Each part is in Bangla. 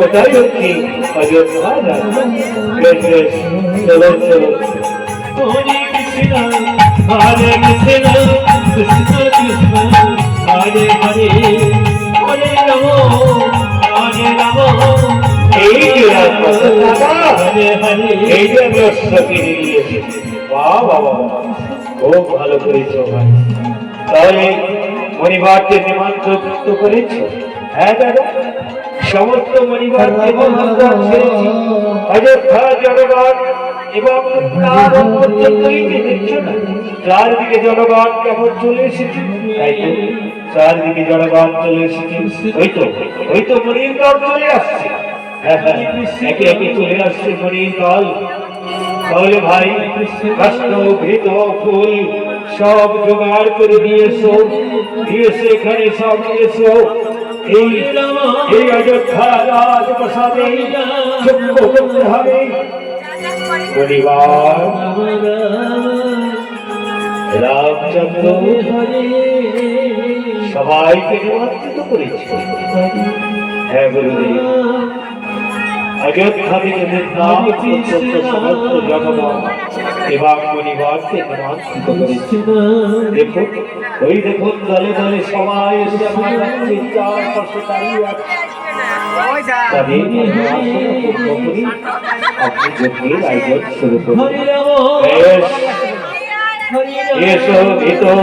ওটাই হচ্ছে অযোধ্যা চলো চলো। হরে কৃষ্ণ কৃষ্ণ কৃষ্ণ হরে হরে এই হ্যাঁ সমস্ত মণিবারকে নিমন্ত্রণ জনগণ এবং চারদিকে জনগণ কেমন চলে এসেছে চারদিকে জনগণ চলে এসেছে, ওই তো ওই তো মণির দল চলে আসছে। হ্যাঁ হ্যাঁ একে একে চলে আসছে মণির দল তাহলে ভাই কষ্ট ভীত ফুল, সব জোগাড় করে দিয়েছ দিয়েছে এখানে সব দিয়েছ এই এই পরিবার। রামচন্দ্র সবাইকে নিমন্ত্রিত করেছে। হ্যাঁ গুরুদেব অযোধ্যা থেকে নাম পর্যন্ত সমস্ত জনগণ এবং পরিবারকে নিমন্ত্রিত করেছে। দেখুন ওই দেখুন দলে দলে সবাই এসে আমার রাজ্যের চারপাশে দাঁড়িয়ে আছে। আপনি যজ্ঞের আয়োজন শুরু করুন হরে রাম বেশ, হরে রাম এসো এসো।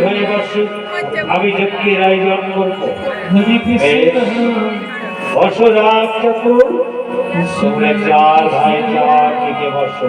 হয়ে বসে, আমি যজ্ঞের আয়োজন করব। কৃষ্ণ বসরাজ চক্র চার ভাই চার দিকে বসো।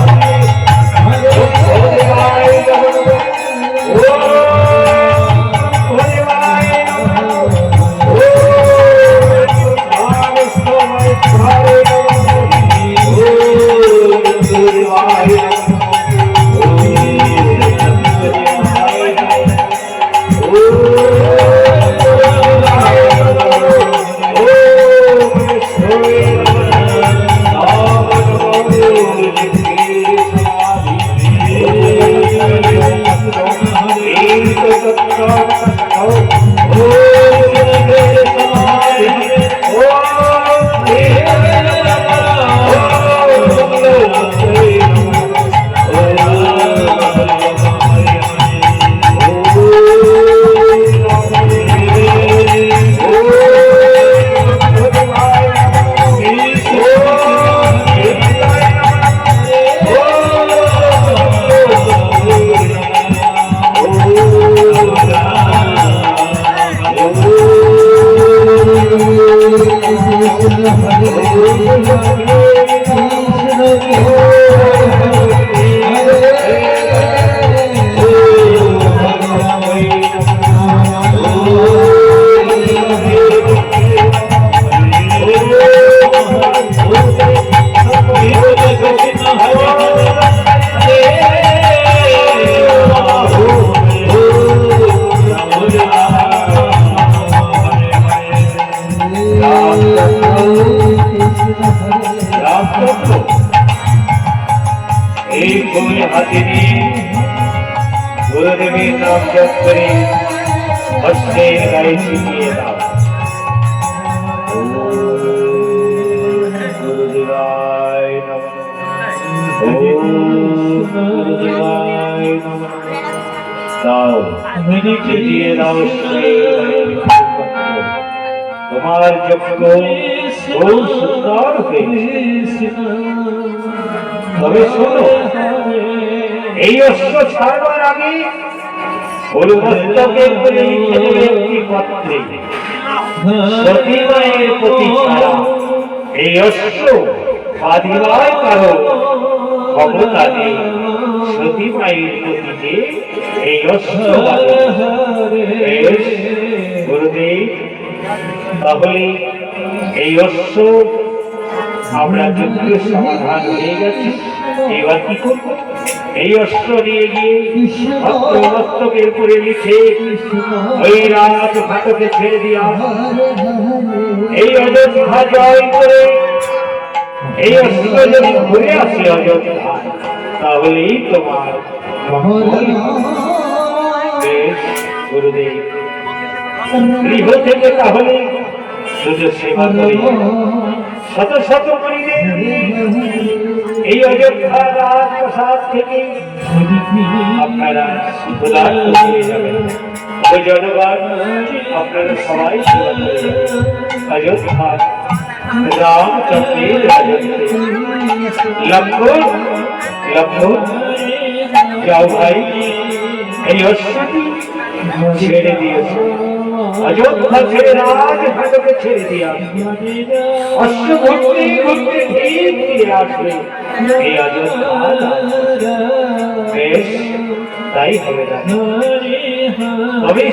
রামচন্দ্র এই ফুল হাতে নিয়ে গুরুদেবের নাম জপ করে হস্তের গায়ে ছিটিয়ে দাও গুরুদেবায়। তোমার যজ্ঞ সুন্দর তবে শোনো, এই অশ্ব ছাড়বার আগে হলুমস্তকে বলে লিখে একটি পত্রে। সতী মায়ের প্রতি এই অশ্ব বাঁধিবার কারও ক্ষমতা নেই। সতী মায়ের প্রতি যে এই বাঁধে গুরুদেব, তাহলে এই অশ্ব আমরা যজ্ঞের সমাধান হয়ে গেছে। এবার কি করব? এই অস্ত্র নিয়ে গিয়ে অস্ত্র মস্তকের উপরে লিখে ওই রাজ ঘাটকে ছেড়ে দিয়া এই অযোধ্যা জয় করে এই অস্ত্র যদি ঘুরে আসে অযোধ্যা তাহলেই তোমার বেশ গুরুদেব। গৃহ থেকে তাহলে শুধু সেবা করি শত শত মরিদের এই অযোধ্যা রাজপ্রসাদ থেকে আপনারা পদার্থ পেয়ে যাবেন। ও জনগণ, আপনারা সবাই সেবা লক্ষণ লক্ষণ যাও ভাই, এই অশ্বটি ছেড়ে দিয়েছে। অযোধ্যা ছেড়ে অযোধ্যা তাই হবে না তবে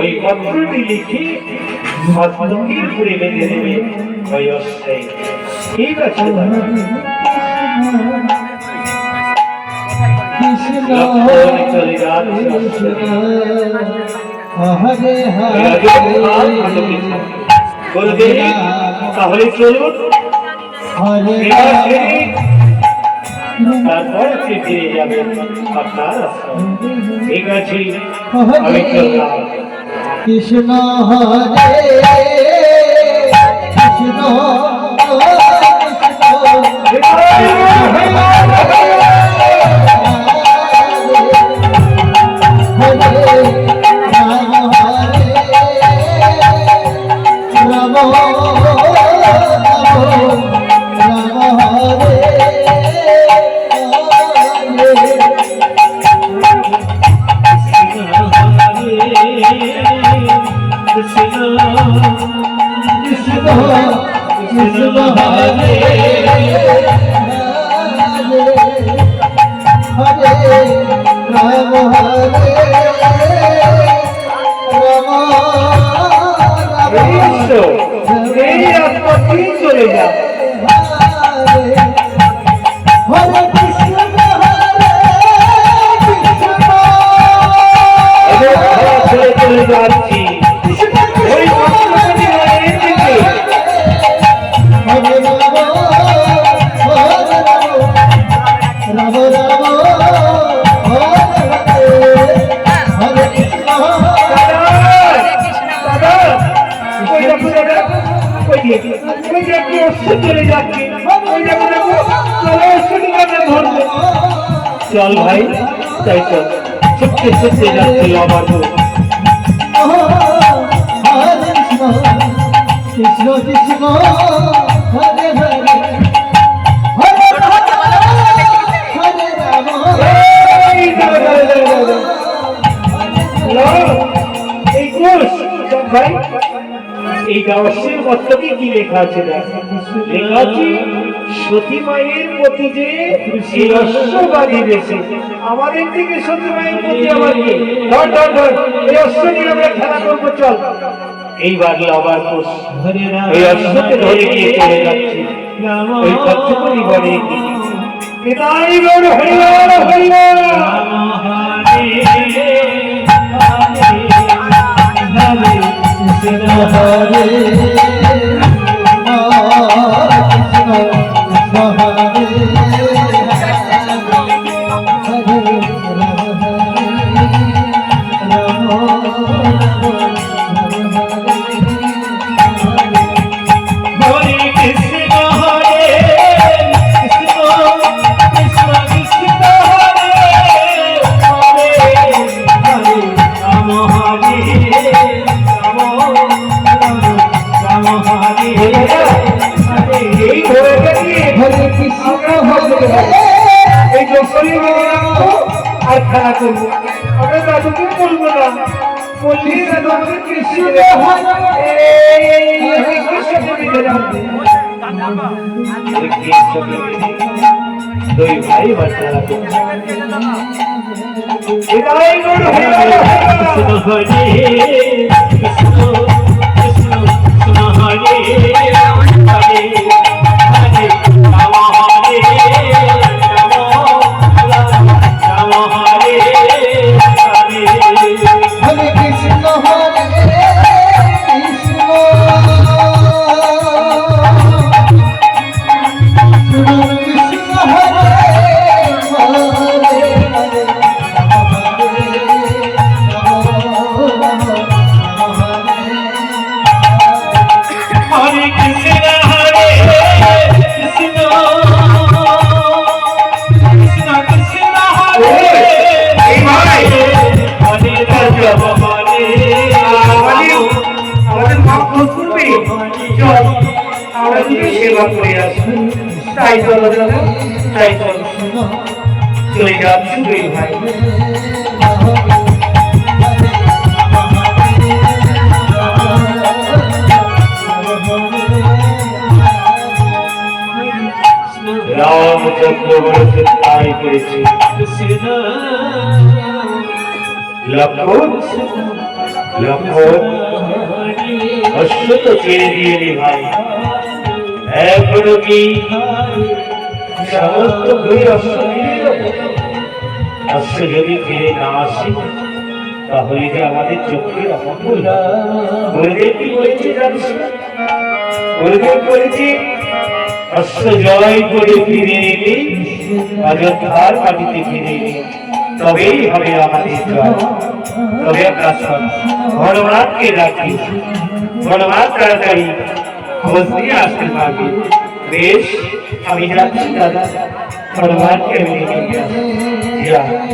ওই পত্রটি লিখে উপরে বেঁধে দেবে ঠিক আছে দাদা? লক্ষণ চলে। হরে। গুরুদেব তাহলে চলুন। হরে তারপর আপনি ফিরে যাবেন আপনার ঠিক আছে আমি চললাম। কৃষ্ণ হরে কৃষ্ণ রাম কি চলে যা হরে কৃষ্ণ। হরে কৃষ্ণ অযোধ্যা ছেড়ে চলে যাচ্ছি চলে যাচ্ছে। চলো ভাই, তাই তো। ছুটতে ছুটতে যাচ্ছিল আমার কৃষ্ণ কৃষ্ণ হরে হরে এই গাওয়াসের মস্তকে কি লেখা আছে দেখ। লেখা আছে সতী মায়ের প্রতি যে এই অশ্ব আমাদের থেকে সতী মায়ের প্রতি আমার ধর ধর ধর এই অশ্ব নিয়ে আমরা খেলা করব চল এইবার লবার কোষ হরে ওই অশ্বকে ধরে গিয়ে চলে যাচ্ছে ওই পদ্মপুরি বলে পিতাই গৌর হরিবার হরিবার কৃষ্ণ হরে দুই ভাই। কৃষ্ণ কৃষ্ণ কৃষ্ণ তাই চলো তাই চলো চলে যাচ্ছি দুই ভাই রাম চক্রবর্তী তাই করেছে কৃষ্ণ লক্ষণ লক্ষণ অশ্ব ছেড়ে দিয়ে ভাই এখনও কি সমস্ত অশ্ব? যদি ফিরে না আসে তাহলে যে আমাদের চোখের অমঙ্গল জয় করে ফিরে এলে অযোধ্যার মাটিতে ফিরে এলে তবেই হবে আমাদের জয় তবে একটা শোন হনুমানকে ডাকি হনুমান তাড়াতাড়ি খোঁজ নিয়ে আসতে পারবে বেশ আমি যাচ্ছি দাদা হনুমানকে আমি ডেকে নিয়ে আসছি।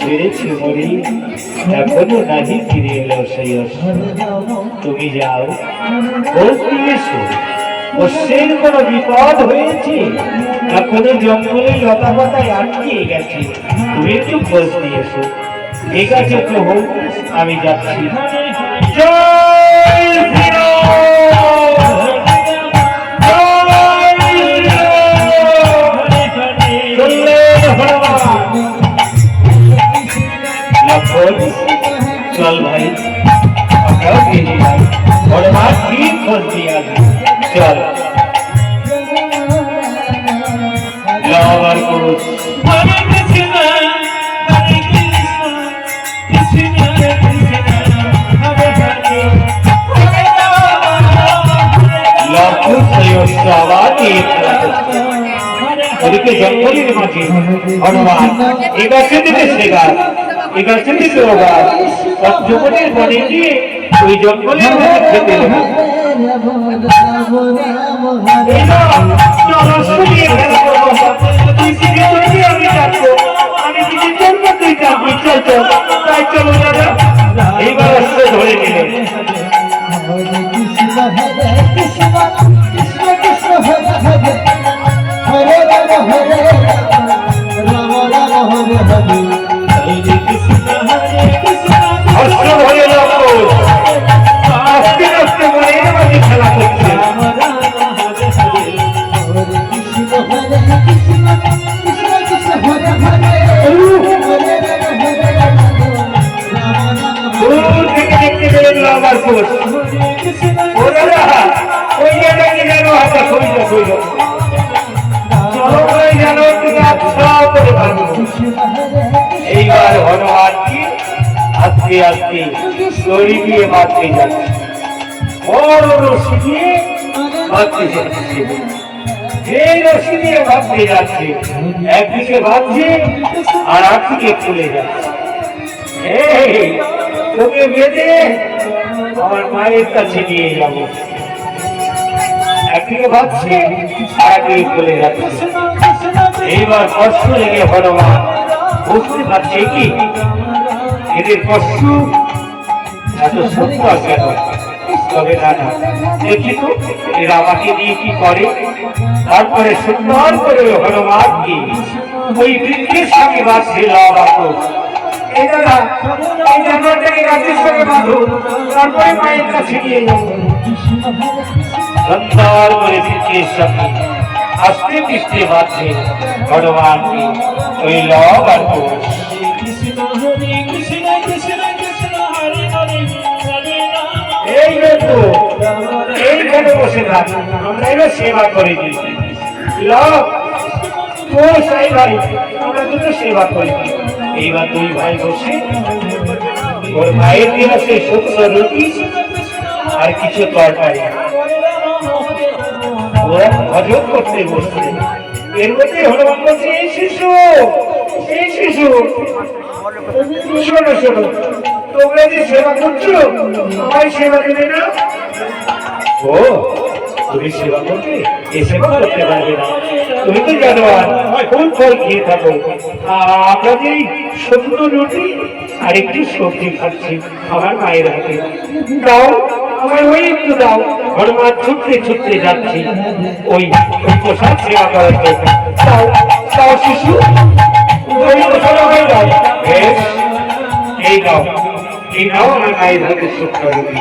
ছেড়েছে মরি এখনও নাহি ফিরে এলো সেই তুমি যাও বলতে এসো, অশ্বের কোনো বিপদ হয়েছে? এখনও জঙ্গলে লতা পাতায় আটকে গেছে। তুমি একটু খোঁজ এসো। ঠিক আছে প্রভু আমি যাচ্ছি। জয়! চল ভাই আমরাও বেরিয়ে যাই হনুমান ঠিক খোঁজ নিয়ে আসবে চল রাম আর পুরুষ হরে কৃষ্ণ হরে কৃষ্ণ কৃষ্ণ কৃষ্ণ হরে হরে হরে রাম হরে লক্ষণ সেই অস্ত্র আবার নিয়ে খেলা করছে। ওদিকে জঙ্গলের মাঝে হনুমান এ গাছে দিতে সে গাছ এ গাছে দিতে ও গাছ পঞ্চবনের বনে গিয়ে ওই জঙ্গলের খেতে আস্তে আস্তে দড়ি দিয়ে বাঁধতে যাচ্ছে। বড় রশি দিয়ে বাঁধতে যাচ্ছে। যে রশি দিয়ে বাঁধতে যাচ্ছে, একদিকে বাঁধছে আর একদিকে খুলে যাচ্ছে। তোকে বেঁধে আমার মায়ের কাছে নিয়ে যাব। একদিকে ভাবছে আর একদিকে খুলে যাচ্ছে। এইবার কষ্ট লেগে হনুমান বুঝতে পারছে কি? এদের কষ্ট এত সুন্দর কেন? তবে না না। দেখি তো, এরা আমাকে দিয়ে কি করে? তারপরে সুন্দর করে হনুমান কি ওই বৃক্ষের সঙ্গে বাঁচছে লাভ সুন্দর করে ওই লব আর এইখানে বসে থাক। আমরা এবার সেবা করে দিই ও সাই ভাই আমরা দুটো সেবা করি। এইবার দুই ভাই বসে, ওর মায়ের দেওয়া সেই শুকনো রুটি আর কিছু তরকারি। ওরা ভজন করতে বসছে এর মধ্যে হনুমান বলছে, এই শিশু এই শিশু, শোনো শোনো, তোমরা যে সেবা করছ, আমায় সেবা দেবে না? ও তুমি সেবা করবে? এ সেবা করতে পারবে না? তুমি তো জানো আর ফুল ফল খেয়ে থাকো? আ- আমরা যে এই শুকনো রুটি আর একটু সবজি খাচ্ছি আমার মায়ের হাতে। দাও আমার ওই একটু দাও। হনুমান ছুটতে ছুটতে যাচ্ছি। ওই ওই প্রসাদ সেবা করার জন্য। দাও দাও শিশু। ওই প্রসাদ আমায় দাও। এই দাও। এই দাও আমার মায়ের হাতে শুকনো রুটি।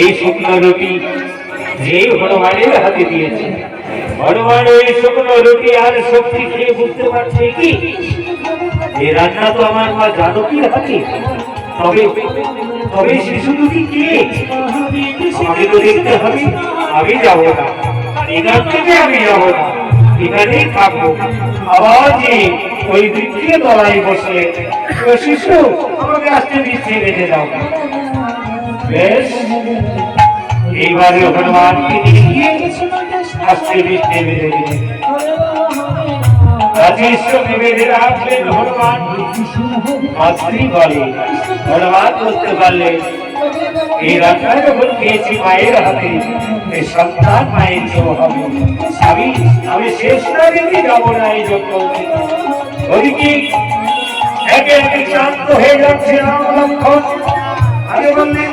এই শুকনো রুটি যে হনুমানের হাতে দিয়েছে। হনুমান ওই শুকনো রুটি আর সবজি খেয়ে বুঝতে পারছে কি? এ রান্না তো আমার মা জানকীর হাতে। তবে তবে শিশু দুটি কে আমাকে তো দেখতে হবে। আমি যাব না। এখান থেকে আমি যাব না। এখানেই থাকব। আবার যে ওই বৃক্ষের তলায় বসে শিশু, আমাকে আসতে দিচ্ছে বেঁধে দাও। বেশ। এইবারে হনুমানকে নিয়ে আসতে বৃক্ষে বেঁধে দিলেন রাজের সঙ্গে হনুমান। এই রান্না মায়ের হাতে এই সন্তান মায়ের জন্য হবে। আমি শেষ না রেখে যাব না ক্লান্ত হয়ে যাচ্ছে রাম লক্ষণ। আগে বললেন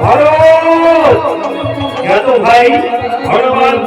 ভরত যত ভাই হনুমান